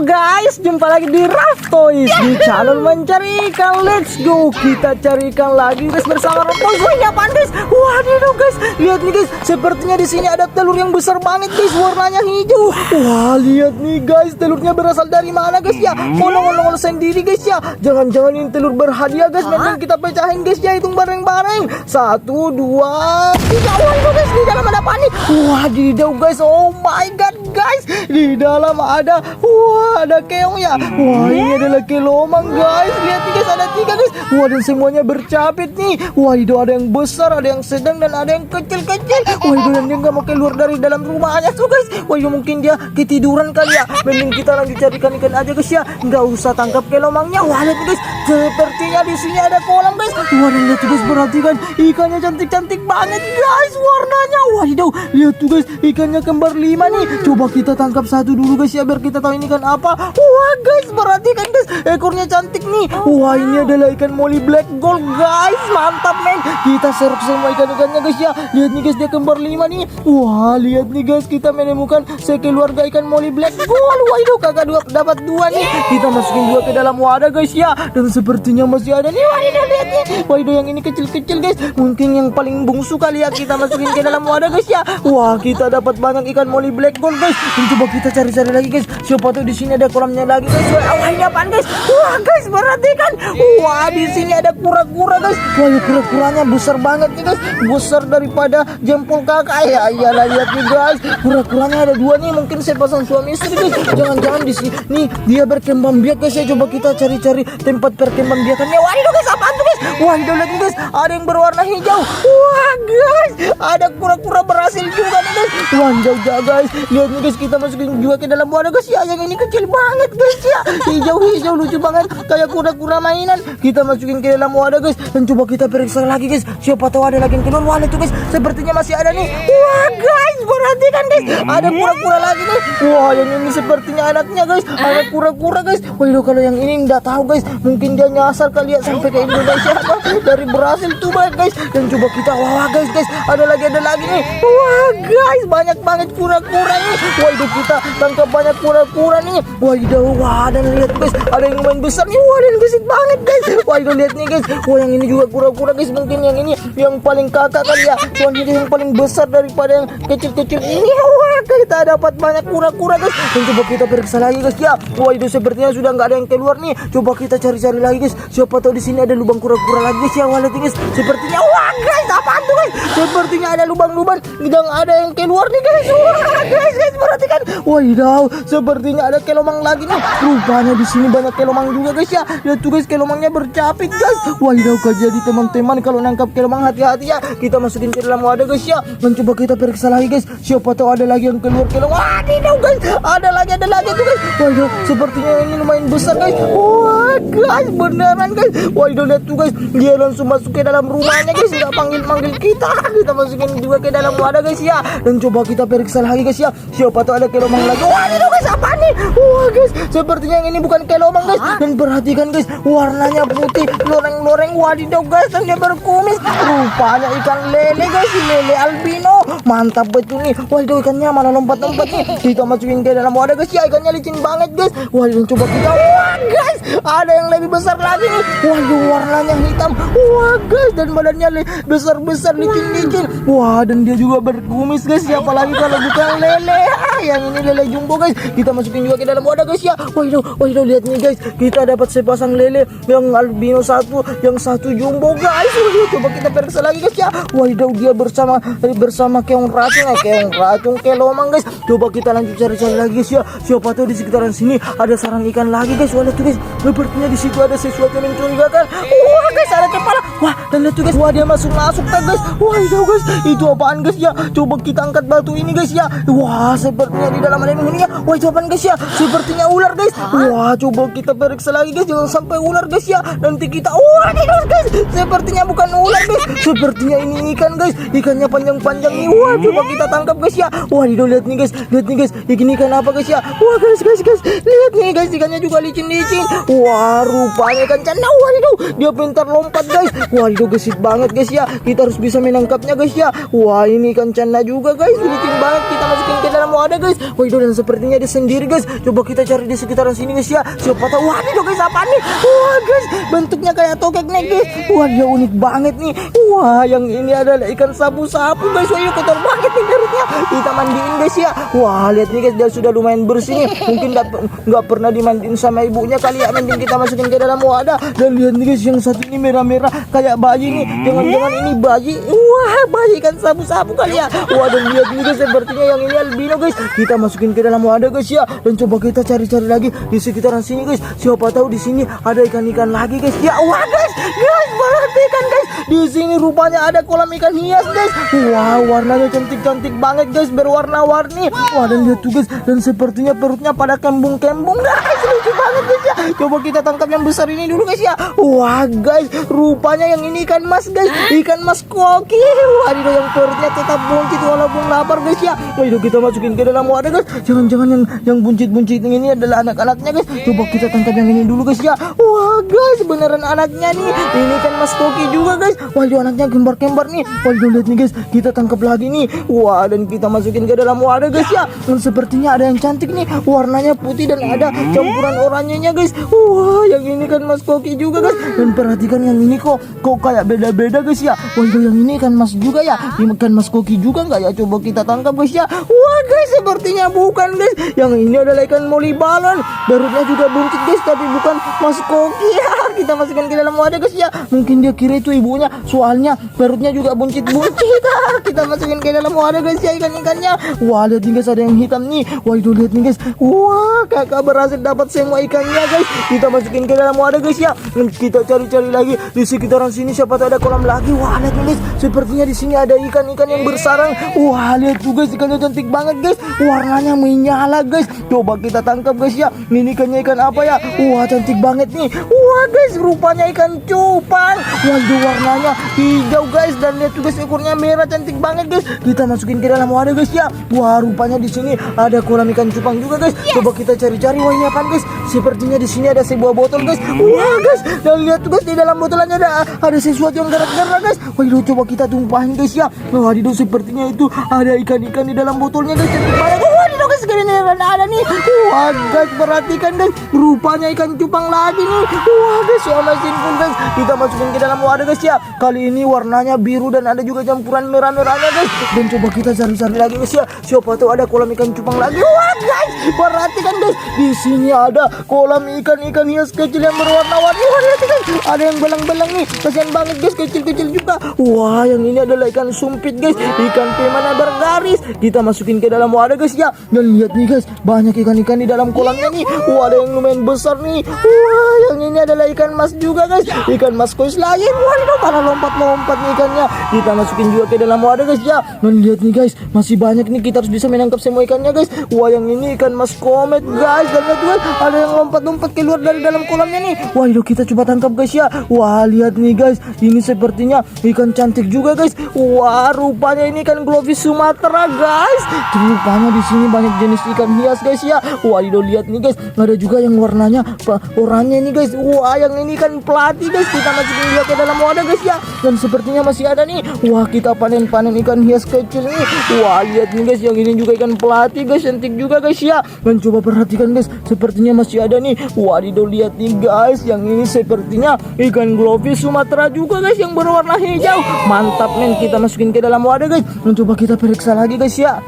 Halo guys, jumpa lagi di Raf Toys di channel mencari ikan. Let's go, kita cari ikan lagi guys bersama Raf Toys. Wah, apaan guys? Waduh guys, lihat nih guys, sepertinya di sini ada telur yang besar banget guys, warnanya hijau. Wah, lihat nih guys, telurnya berasal dari mana guys ya? Ngolong-ngolong sendiri guys ya. Jangan-jangan ini telur berhadiah guys, memang kita pecahin guys ya, hitung bareng-bareng. Satu, dua, tiga. Waduh guys, di dalam ada apa nih? Wadidaw guys, oh my god guys, di dalam ada Wah ada keong ya? Wah ini adalah kelomang guys. Lihat nih guys ada tiga guys. Wah dan semuanya bercapit nih. Wah itu ada yang besar Ada yang sedang dan ada yang kecil-kecil. Wah itu dan dia nggak mau keluar dari dalam rumahnya tuh guys. Wah itu mungkin dia ketiduran kali ya. Mending kita lanjut cari ikan-ikan aja guys ya. Nggak usah tangkap kelomangnya. Wah lihat nih guys. Sepertinya di sini ada kolam guys. Wah dan lihat guys perhatikan Ikannya cantik-cantik banget guys Warnanya. Wah itu lihat tuh guys Ikannya kembar lima nih. Coba kita tangkap satu dulu guys ya Biar kita tahu ini kan apa Wah guys perhatikan guys. Ekornya cantik nih. Wah ini adalah ikan molly black gold guys. Mantap men. Kita serok semua ikan-ikannya guys ya. Lihat nih guys dia kembar lima nih. Wah lihat nih guys Kita menemukan sekeluarga ikan molly black gold. Wah itu kakak dua, dapat dua nih. Kita masukin dua ke dalam wadah guys ya. Dan sepertinya masih ada nih. Wah itu lihat nih Itu yang ini kecil-kecil guys Mungkin yang paling bungsu kali ya Kita masukin ke dalam wadah guys ya Wah kita dapat banyak ikan molly black gold guys Dan coba kita cari-cari lagi guys Siapa tahu di sini ada kolamnya lagi guys. Wah, ini apaan guys? Wah, guys, perhatikan. Wah, di sini ada kura-kura guys. Wah, ini kura-kuranya besar banget nih guys. Besar daripada jempol kakak. Ya, iyalah lihat nih guys. Kura-kuranya ada dua nih. Mungkin saya pasang suami istri guys. Jangan-jangan di sini nih dia berkembang biak guys. Ya coba kita cari-cari tempat berkembang biakannya. Wah, itu guys, apaan tuh guys? Wah, itu lihat guys. Ada yang berwarna hijau. Wah, guys, ada kura-kura berhasil juga nih guys. Wah, jauh-jauh guys. Lihat nih guys, kita masukin juga ke dalam wadah guys. Ya, yang ini kecil banget guys ya. Hijau-hijau lucu banget. Kayak kuda-kuda mainan. Kita masukin ke dalam wadah guys. Dan coba kita periksa lagi guys. Siapa tahu ada lagi yang keluar wah itu guys. Sepertinya masih ada nih. Wah guys. Perhatikan guys. Ada kura-kura lagi nih wah yang ini sepertinya anaknya guys. Ada kura-kura guys. Itu kalau yang ini nggak tahu guys. Mungkin dia nyasar kali ya sampai ke Indonesia. apa dari Brasil tuh banget guys. Dan coba kita wah guys guys. Ada lagi ada lagi nih wah guys banyak banget kura-kura nih wah itu kita tangkap banyak kura-kura nih. Wah itu wah dan lihat guys ada yang lumayan besar nih. Wah dan gesit banget guys. Wah itu lihat nih guys. Wah yang ini juga kura-kura guys. Mungkin yang ini yang paling kakak kali ya. Soalnya dia yang paling besar daripada yang kecil-kecil ini. Wah kita dapat banyak kura-kura guys. Dan coba kita periksa lagi guys. Ya wah itu sepertinya sudah nggak ada yang keluar nih. Coba kita cari-cari lagi guys. Siapa tahu di sini ada lubang kura-kura lagi guys ya wah lihat guys. Sepertinya wah guys apa tuh guys? Sepertinya ada lubang-lubang. Dan ada yang keluar nih guys. Wah guys guys perhatikan. Wah sepertinya ada kelomang lagi nih. Rupanya di sini banyak kelomang juga guys ya. Lihat tuh guys kelomangnya bercapit guys. Wah itu gak jadi teman-teman kalau nangkap kelomang hati-hati ya. Kita masukin ke dalam wadah guys ya. Dan coba kita periksa lagi guys. Siapa tahu ada lagi yang keluar kelomang wah tidak guys. Ada lagi ada lagi tuh guys. Wah itu sepertinya ini lumayan besar guys. Wah guys beneran guys. Itu lihat tuh guys. Dia langsung masuk ke dalam rumahnya guys. Nggak panggil panggil kita. Kita masukin juga ke dalam wadah guys ya. Dan coba kita periksa lagi guys ya. Siapa tahu ada kelomang lagi? Itu guys apa nih? Wah guys. Sepertinya yang ini bukan kelomang guys. Dan perhatikan guys warnanya putih loreng-loreng. Wadidaw guys dan dia berkumis. Rupanya ikan lele guys lele albino. Mantap betul nih. Itu ikannya mana lompat-lompat kita masukin ke dalam. Wadah guys ya ikannya licin banget guys. Wah dan coba kita. Wah guys ada yang lebih besar lagi. Nih itu warnanya hitam. Wah guys dan badannya besar-besar licin-licin. Wah dan dia juga berkumis guys. Ya apalagi kalau bukan lele? Ah, yang ini lele jumbo guys. Kita masukin juga ke dalam. Wadah guys ya. Wah itu lihat nih guys. Kita dapat sepasang lele yang albino satu yang satu jumbo guys. Itu coba kita periksa lagi guys ya. Itu dia bersama bersama keong racun eh keong racun kelomang guys coba kita lanjut cari-cari lagi guys ya. Siapa tahu di sekitaran sini ada sarang ikan lagi guys. Lihat tuh guys. Sepertinya di situ ada sesuatu yang mencurigakan. Wah guys ada kepala wah dan lihat tuh guys. Wah dia masuk masuk tak guys. Wah itu guys. Itu apaan guys? Ya coba kita angkat batu ini guys ya. Wah sepertinya di dalam ada yang menghuni ya. Wah itu apaan guys ya? Sepertinya ular guys. Wah coba kita periksa lagi guys. Jangan sampai ular guys ya. Nanti kita wah tidak guys. Sepertinya bukan ular guys. Sepertinya ini ikan guys. Ikannya panjang-panjang nih. Wah coba kita tangkap guys ya. Wah itu lihat nih guys. Lihat nih guys. Ikan ikan apa guys ya? Wah guys guys guys. Lihat nih guys. Ikannya juga licin-licin. Wah rupanya ikan cana wah itu dia pintar lompat guys Waduh gesit banget guys ya. Kita harus bisa menangkapnya guys ya. Wah ini ikan cana juga guys. Licin banget kita masukin ke dalam wadah guys. Waduh dan sepertinya dia sendiri guys. Coba kita cari di sekitaran sini guys ya. Siapa tahu. Waduh guys apa nih? Wah guys bentuknya kayak tokek nih guys. Wah dia unik banget nih. Wah yang ini adalah ikan sapu-sapu guys. Wah iya kotor banget nih perutnya. Kita mandiin guys ya. Wah lihat nih guys dia sudah lumayan bersih nih. Mungkin nggak pernah dimandiin sama ibunya kali ya. Mending kita masukin ke dalam wadah. Dan lihat nih guys yang satu ini merah-merah kayak bayi nih. Jangan-jangan ini bayi. Wah bayi kan sapu-sapu kali ya. Lihat nih guys sepertinya yang ini albino guys. Kita masukin ke dalam wadah guys ya. Dan coba kita cari-cari lagi di sekitaran sini guys. Siapa tahu di sini ada ikan-ikan lagi guys. Ya wah guys, guys perhatikan guys. Di sini rupanya ada kolam ikan hias guys. Wah warnanya cantik-cantik banget guys berwarna-warni. Wah dan lihat tuh guys dan sepertinya perutnya pada kembung-kembung guys. Lucu banget guys ya. Coba kita tangkap yang besar ini dulu guys ya. Wah guys, rupanya yang ini ikan mas guys. Ikan mas koki. Waduh yang perutnya tetap buncit walaupun lapar guys ya. Waduh kita masukin ke dalam wadah guys. Jangan-jangan yang yang buncit-buncit ini adalah anak-anaknya guys. Coba kita tangkap yang ini dulu guys ya. Wah guys, beneran anaknya nih. Ini kan mas koki juga guys. Waduh anaknya kembar-kembar nih. Waduh lihat nih guys, kita tangkap lagi nih. Wah dan kita masukin ke dalam wadah guys ya. Dan sepertinya ada yang cantik nih. Warnanya putih dan ada campuran oranyenya guys. Wah yang ini kan mas koki juga guys. Dan perhatikan yang ini kok kok kayak beda-beda guys ya. Waduh yang ini kan mas juga ya. Ini kan mas koki juga nggak ya? Coba kita tangkap guys ya. Wah guys sepertinya bukan guys. Yang ini adalah ikan moli balon. Perutnya juga buncit guys tapi bukan mas koki ya. Kita masukkan ke dalam wadah guys ya. Mungkin dia kira itu ibunya. Soalnya perutnya juga buncit-buncit. Ah, kita masukin ke dalam wadah guys ya ikan-ikannya. Wah lihat nih guys ada yang hitam nih. Wah itu lihat nih guys. Wah kakak berhasil dapat semua ikannya guys. Kita masukin ke dalam wadah guys ya. Kita cari-cari lagi di sekitaran sini siapa tahu ada kolam lagi. Wah lihat nih guys. Sepertinya di sini ada ikan-ikan yang bersarang. Wah lihat tuh guys ikannya cantik banget guys. Warnanya menyala guys. Coba kita tangkap guys ya. Ini ikannya ikan apa ya? Wah cantik banget nih. Wah guys rupanya ikan cupang. Waduh warnanya hijau guys dan lihat tuh guys ekornya merah cantik banget guys. Kita masukin ke dalam wadah guys ya. Wah rupanya di sini ada kolam ikan cupang juga guys. Coba kita cari-cari wah ini apa guys? Sepertinya di sini ada sebuah botol guys. Wah guys dan lihat tuh guys di dalam botolannya ada ada sesuatu yang gerak-gerak guys. Waduh coba kita tumpahin guys ya. Waduh sepertinya itu ada ikan-ikan di dalam botolnya guys cantik banget. Guys kayaknya ada nih. Wah guys perhatikan guys. Rupanya ikan cupang lagi nih. Wah guys so amazing full guys. Kita masukin ke dalam wadah guys ya. Kali ini warnanya biru dan ada juga campuran merah-merahnya guys. Dan coba kita cari-cari lagi guys ya. Siapa tahu ada kolam ikan cupang lagi. Wah guys perhatikan guys. Di sini ada kolam ikan-ikan hias kecil yang berwarna-warni. Guys. Ada yang belang-belang nih. Kasihan banget guys kecil-kecil juga. Wah yang ini adalah ikan sumpit guys. Ikan pemana bergaris. Kita masukin ke dalam wadah guys ya. Dan lihat nih guys. Banyak ikan-ikan di dalam kolamnya nih. Wah ada yang lumayan besar nih. Wah yang ini adalah ikan mas juga guys. Ikan mas kois lagi. Waduh malah lompat-lompat nih ikannya. Kita masukin juga ke dalam wadah guys ya. Dan lihat nih guys. Masih banyak nih. Kita harus bisa menangkap semua ikannya guys. Wah yang ini ikan mas komet guys. Dan lihat guys. Ada yang lompat-lompat keluar dari dalam kolamnya nih. Wah itu kita coba tangkap guys ya. Wah lihat nih guys. Ini sepertinya ikan cantik juga guys. Wah rupanya ini ikan globis Sumatera guys. Rupanya di sini banyak jenis ikan hias guys ya. Itu lihat nih guys. Ada juga yang warnanya oranye nih guys. Wah yang ini kan pelati guys. Kita masukin dia ke dalam wadah guys ya. Dan sepertinya masih ada nih. Wah kita panen-panen ikan hias kecil nih. Wah lihat nih guys. Yang ini juga ikan pelati guys. Cantik juga guys ya. Dan coba perhatikan guys. Sepertinya masih ada nih. Wadidaw lihat nih guys. Yang ini sepertinya ikan globis Sumatera juga guys. Yang berwarna hijau. Mantap men. Kita masukin ke dalam wadah guys. Dan coba kita periksa lagi guys ya.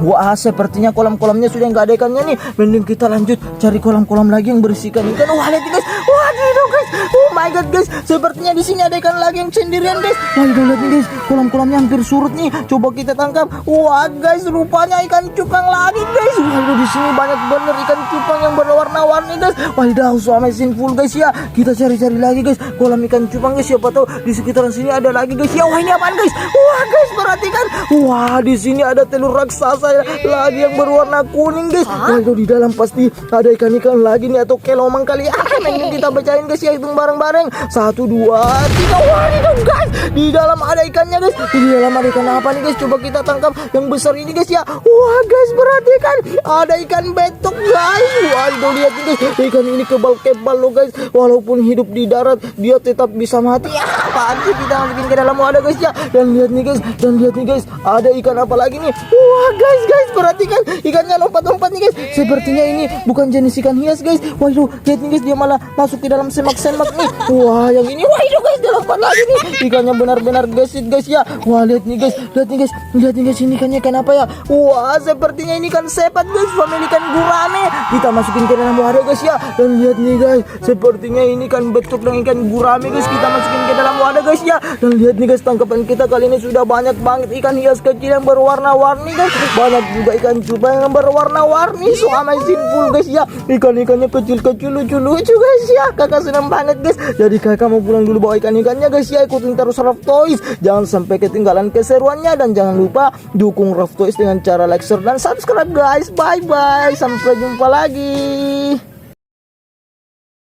Wah sepertinya kolam-kolamnya sudah nggak ada ikannya nih. Mending kita lanjut cari kolam-kolam lagi yang berisikan ikan Wah lihat guys. Wah gitu guys. Oh my god guys. Sepertinya di sini ada ikan lagi yang sendirian guys. Wah lihat guys. Kolam-kolamnya hampir surut nih. Coba kita tangkap. Wah guys rupanya ikan cupang lagi guys. Wah di sini banyak bener ikan cupang yang berwarna-warni guys. Itu so amazing full guys ya. Kita cari-cari lagi guys. Kolam ikan cupang guys Siapa tahu di sekitaran sini ada lagi guys. Ya wah ini apaan guys? Wah guys perhatikan. Wah di sini ada telur raksasa lagi yang berwarna kuning guys. Waduh di dalam pasti ada ikan-ikan lagi nih atau kelomang kali. Ah, mending kita bacain guys ya hitung bareng-bareng. Satu dua tiga. Wah itu guys di dalam ada ikannya guys. Di dalam ada ikan apa nih guys? Coba kita tangkap yang besar ini guys ya. Wah guys perhatikan ada ikan betok guys. Waduh Waduh lihat nih guys, ikan ini kebal-kebal loh guys. Walaupun hidup di darat, dia tetap bisa mati. Ya, sih kita masukin ke dalam wadah guys ya. Dan lihat nih guys, dan lihat nih guys, ada ikan apa lagi nih? Wah guys, guys, perhatikan ikannya lompat-lompat nih guys. Sepertinya ini bukan jenis ikan hias guys. Waduh, lihat nih guys, dia malah masuk ke dalam semak-semak nih. Wah, yang ini, wah itu guys, dia lompat lagi nih. Ikannya benar-benar gesit guys ya. Wah, lihat nih guys, lihat nih guys, lihat nih guys, ini ikannya ikan apa ya? Wah, sepertinya ini ikan sepat guys, family ikan gurame. Kita masukin ke dalam wadah guys ya. Dan lihat nih guys, sepertinya ini kan betuk dengan ikan gurame guys. Kita masukin ke dalam wadah guys ya. Dan lihat nih guys, tangkapan kita kali ini sudah banyak banget ikan hias kecil yang berwarna-warni guys. Banyak juga ikan cuba yang berwarna-warni. So amazing full guys ya. Ikan-ikannya kecil-kecil lucu-lucu guys ya. Kakak senang banget guys. Jadi kakak mau pulang dulu bawa ikan-ikannya guys ya. Ikutin terus Raff Toys. Jangan sampai ketinggalan keseruannya dan jangan lupa dukung Raff Toys dengan cara like, share dan subscribe guys. Bye bye. Sampai jumpa lagi.